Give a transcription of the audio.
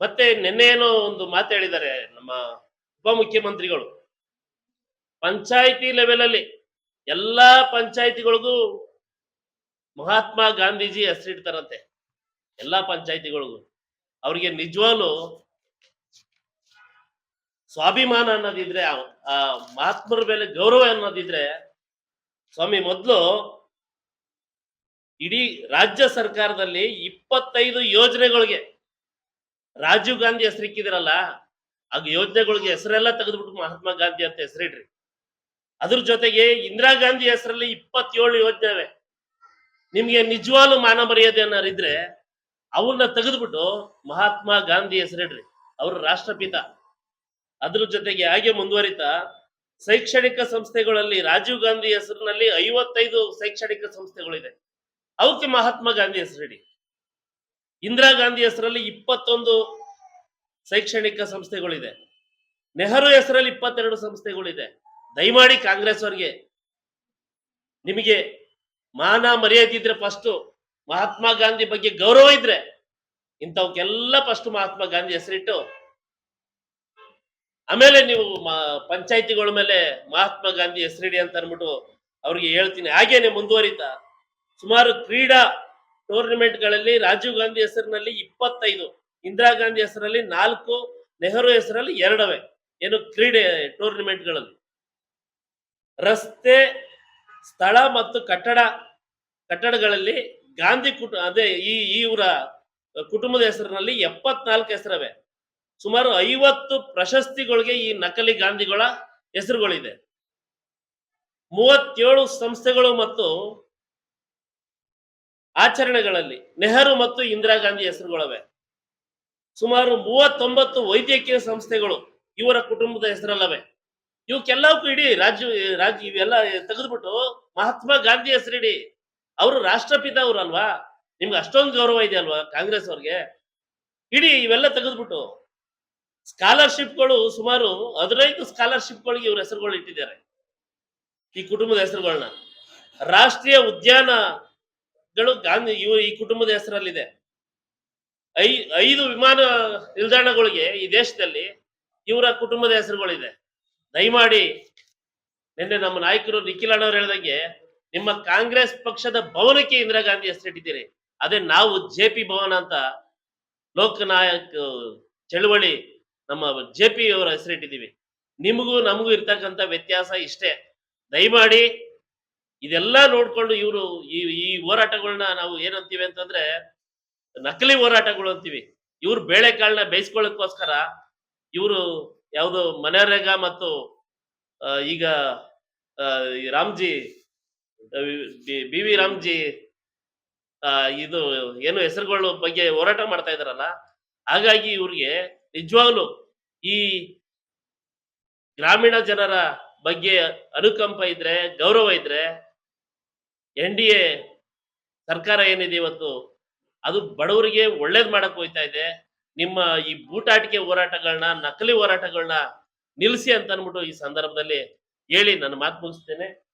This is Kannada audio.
ಮತ್ತೆ ನಿನ್ನೆ ಏನೋ ಒಂದು ಮಾತು ನಮ್ಮ ಉಪಮುಖ್ಯಮಂತ್ರಿಗಳು ಪಂಚಾಯಿತಿ ಲೆವೆಲ್ ಅಲ್ಲಿ ಎಲ್ಲಾ ಪಂಚಾಯಿತಿಗಳಿಗೂ ಮಹಾತ್ಮ ಗಾಂಧೀಜಿ ಹೆಸರಿಡ್ತಾರಂತೆ ಎಲ್ಲಾ ಪಂಚಾಯಿತಿಗಳಿಗೂ. ಅವ್ರಿಗೆ ನಿಜವಾಗ್ಲು ಸ್ವಾಭಿಮಾನ ಅನ್ನೋದಿದ್ರೆ ಆ ಮಹಾತ್ಮರ ಮೇಲೆ ಗೌರವ ಅನ್ನೋದಿದ್ರೆ ಸ್ವಾಮಿ ಮೊದಲು ಇಡೀ ರಾಜ್ಯ ಸರ್ಕಾರದಲ್ಲಿ ಇಪ್ಪತ್ತೈದು ಯೋಜನೆಗಳಿಗೆ ರಾಜೀವ್ ಗಾಂಧಿ ಹೆಸರಿಕ್ಕಿದಿರಲ್ಲ, ಆಗ ಯೋಜನೆಗಳಿಗೆ ಹೆಸರೆಲ್ಲ ತೆಗೆದ್ಬಿಟ್ಟು ಮಹಾತ್ಮ ಗಾಂಧಿ ಅಂತ ಹೆಸರಿಡ್ರಿ. ಅದ್ರ ಜೊತೆಗೆ ಇಂದಿರಾ ಗಾಂಧಿ ಹೆಸರಲ್ಲಿ ಇಪ್ಪತ್ತೇಳು ಯೋಜನೆ ನಿಮ್ಗೆ ನಿಜವಾಗ್ಲು ಮಾನ ಮರ್ಯಾದೆ ಅನ್ನೋರಿದ್ರೆ ಅವನ್ನ ತೆಗೆದ್ಬಿಟ್ಟು ಮಹಾತ್ಮ ಗಾಂಧಿ ಹೆಸರಿಡ್ರಿ, ಅವ್ರ ರಾಷ್ಟ್ರಪಿತ. ಅದ್ರ ಜೊತೆಗೆ ಹಾಗೆ ಮುಂದುವರಿತಾ, ಶೈಕ್ಷಣಿಕ ಸಂಸ್ಥೆಗಳಲ್ಲಿ ರಾಜೀವ್ ಗಾಂಧಿ ಹೆಸರಿನಲ್ಲಿ ಐವತ್ತೈದು ಶೈಕ್ಷಣಿಕ ಸಂಸ್ಥೆಗಳಿದೆ ಅವಕ್ಕೆ ಮಹಾತ್ಮ ಗಾಂಧಿ ಹೆಸರಿಡಿ. ಇಂದಿರಾ ಗಾಂಧಿ ಹೆಸರಲ್ಲಿ ಇಪ್ಪತ್ತೊಂದು ಶೈಕ್ಷಣಿಕ ಸಂಸ್ಥೆಗಳಿದೆ. ನೆಹರು ಹೆಸರಲ್ಲಿ ಇಪ್ಪತ್ತೆರಡು ಸಂಸ್ಥೆಗಳಿದೆ. ದಯಮಾಡಿ ಕಾಂಗ್ರೆಸ್ ಅವ್ರಿಗೆ ನಿಮಗೆ ಮಾನ ಮರ್ಯಾದೆ ಇದ್ರೆ ಫಸ್ಟ್ ಮಹಾತ್ಮ ಗಾಂಧಿ ಬಗ್ಗೆ ಗೌರವ ಇದ್ರೆ ಇಂಥವಕ್ಕೆಲ್ಲ ಫಸ್ಟ್ ಮಹಾತ್ಮ ಗಾಂಧಿ ಹೆಸರಿಟ್ಟು ಆಮೇಲೆ ನೀವು ಪಂಚಾಯತಿಗಳ ಮೇಲೆ ಮಹಾತ್ಮ ಗಾಂಧಿ ಹೆಸರಿಡಿ ಅಂತ ಅನ್ಬಿಟ್ಟು ಅವ್ರಿಗೆ ಹೇಳ್ತೀನಿ. ಹಾಗೇನೆ ಮುಂದುವರಿತಾ, ಸುಮಾರು ಕ್ರೀಡಾ ಟೂರ್ನಿಮೆಂಟ್ಗಳಲ್ಲಿ ರಾಜೀವ್ ಗಾಂಧಿ ಹೆಸರಿನಲ್ಲಿ ಇಪ್ಪತ್ತೈದು, ಇಂದಿರಾ ಗಾಂಧಿ ಹೆಸರಲ್ಲಿ ನಾಲ್ಕು, ನೆಹರು ಹೆಸರಲ್ಲಿ ಎರಡವೇ. ಏನು ಕ್ರೀಡೆ ಟೂರ್ನಿಮೆಂಟ್ಗಳಲ್ಲಿ? ರಸ್ತೆ, ಸ್ಥಳ ಮತ್ತು ಕಟ್ಟಡ, ಕಟ್ಟಡಗಳಲ್ಲಿ ಗಾಂಧಿ ಕುಟು, ಅದೇ ಈ ಇವರ ಕುಟುಂಬದ ಹೆಸರಿನಲ್ಲಿ ಎಪ್ಪತ್ನಾಲ್ಕು ಹೆಸರವೆ. ಸುಮಾರು ಐವತ್ತು ಪ್ರಶಸ್ತಿಗಳಿಗೆ ಈ ನಕಲಿ ಗಾಂಧಿಗಳ ಹೆಸರುಗಳಿದೆ. ಮೂವತ್ತೇಳು ಸಂಸ್ಥೆಗಳು ಮತ್ತು ಆಚರಣೆಗಳಲ್ಲಿ ನೆಹರು ಮತ್ತು ಇಂದಿರಾ ಗಾಂಧಿ ಹೆಸರುಗಳವೆ. ಸುಮಾರು ಮೂವತ್ತೊಂಬತ್ತು ವೈದ್ಯಕೀಯ ಸಂಸ್ಥೆಗಳು ಇವರ ಕುಟುಂಬದ ಹೆಸರಲ್ಲವೆ. ಇವಕ್ಕೆಲ್ಲವಕ್ಕೂ ಇಡಿ ರಾಜ್ಯ ರಾಜ್ಯ ಇವೆಲ್ಲ ತೆಗೆದ್ಬಿಟ್ಟು ಮಹಾತ್ಮ ಗಾಂಧಿ ಹೆಸರಿಡಿ. ಅವರು ರಾಷ್ಟ್ರಪಿತ ಅವ್ರಲ್ವಾ? ನಿಮ್ಗೆ ಅಷ್ಟೊಂದು ಗೌರವ ಇದೆ ಅಲ್ವಾ ಕಾಂಗ್ರೆಸ್ ಅವ್ರಿಗೆ? ಇಡಿ ಇವೆಲ್ಲ ತೆಗೆದ್ಬಿಟ್ಟು ಸ್ಕಾಲರ್ಶಿಪ್ಗಳು ಸುಮಾರು ಹದಿನೈದು ಸ್ಕಾಲರ್ಶಿಪ್ಗಳಿಗೆ ಇವ್ರ ಹೆಸರುಗಳು ಇಟ್ಟಿದ್ದಾರೆ. ಈ ಕುಟುಂಬದ ಹೆಸರುಗಳನ್ನ ರಾಷ್ಟ್ರೀಯ ಉದ್ಯಾನಗಳು ಗಾಂಧಿ ಇವ ಈ ಕುಟುಂಬದ ಹೆಸರಲ್ಲಿದೆ. ಐ, ಐದು ವಿಮಾನ ನಿಲ್ದಾಣಗಳಿಗೆ ಈ ದೇಶದಲ್ಲಿ ಇವರ ಕುಟುಂಬದ ಹೆಸರುಗಳಿದೆ. ದಯಮಾಡಿ ನಿನ್ನೆ ನಮ್ಮ ನಾಯಕರು ನಿಖಿಲ್ ಅಣ್ಣವ್ರು ಹೇಳ್ದಂಗೆ, ನಿಮ್ಮ ಕಾಂಗ್ರೆಸ್ ಪಕ್ಷದ ಭವನಕ್ಕೆ ಇಂದಿರಾ ಗಾಂಧಿ ಹೆಸರಿಟ್ಟಿದ್ದೀರಿ ಅದೇ ನಾವು ಜೆ ಪಿ ಭವನ ಅಂತ ಲೋಕನಾಯಕ್ ಚಳುವಳಿ ನಮ್ಮ ಜೆ ಪಿ ಅವರ ಹೆಸರಿಟ್ಟಿದ್ದೀವಿ ನಿಮಗೂ ನಮಗೂ ಇರ್ತಕ್ಕಂಥ ವ್ಯತ್ಯಾಸ ಇಷ್ಟೇ. ದಯಮಾಡಿ ಇದೆಲ್ಲ ನೋಡ್ಕೊಂಡು ಇವರು ಈ ಈ ಹೋರಾಟಗಳನ್ನ ನಾವು ಏನಂತೀವಿ ಅಂತಂದ್ರೆ ನಕಲಿ ಹೋರಾಟಗಳು ಅಂತೀವಿ. ಇವ್ರು ಬೇಳೆಕಾಳನ್ನ ಬೇಯಿಸ್ಕೊಳ್ಳೋಕ್ಕೋಸ್ಕರ ಇವರು ಯಾವುದು ಮನರೇಗಾ ಮತ್ತು ಈಗ ರಾಮ್ಜಿ ಬಿ ವಿ ರಾಮ್ಜಿ ಇದು ಏನು ಹೆಸರುಗಳ ಬಗ್ಗೆ ಹೋರಾಟ ಮಾಡ್ತಾ ಇದಾರಲ್ಲ ಹಾಗಾಗಿ ಇವ್ರಿಗೆ ನಿಜವಾಗ್ಲು ಈ ಗ್ರಾಮೀಣ ಜನರ ಬಗ್ಗೆ ಅನುಕಂಪ ಇದ್ರೆ, ಗೌರವ ಇದ್ರೆ ಎನ್ ಡಿ ಎ ಸರ್ಕಾರ ಏನಿದೆ ಇವತ್ತು? ಅದು ಬಡವರಿಗೆ ಒಳ್ಳೇದ್ ಮಾಡಕ್ ಹೋಯ್ತಾ ಇದೆ. ನಿಮ್ಮ ಈ ಬೂಟಾಟಿಕೆ ಹೋರಾಟಗಳನ್ನ ನಕಲಿ ಹೋರಾಟಗಳನ್ನ ನಿಲ್ಲಿಸಿ ಅಂತ ಅನ್ಬಿಟ್ಟು ಈ ಸಂದರ್ಭದಲ್ಲಿ ಹೇಳಿ ನನ್ನ ಮಾತು ಮುಗಿಸ್ತೇನೆ.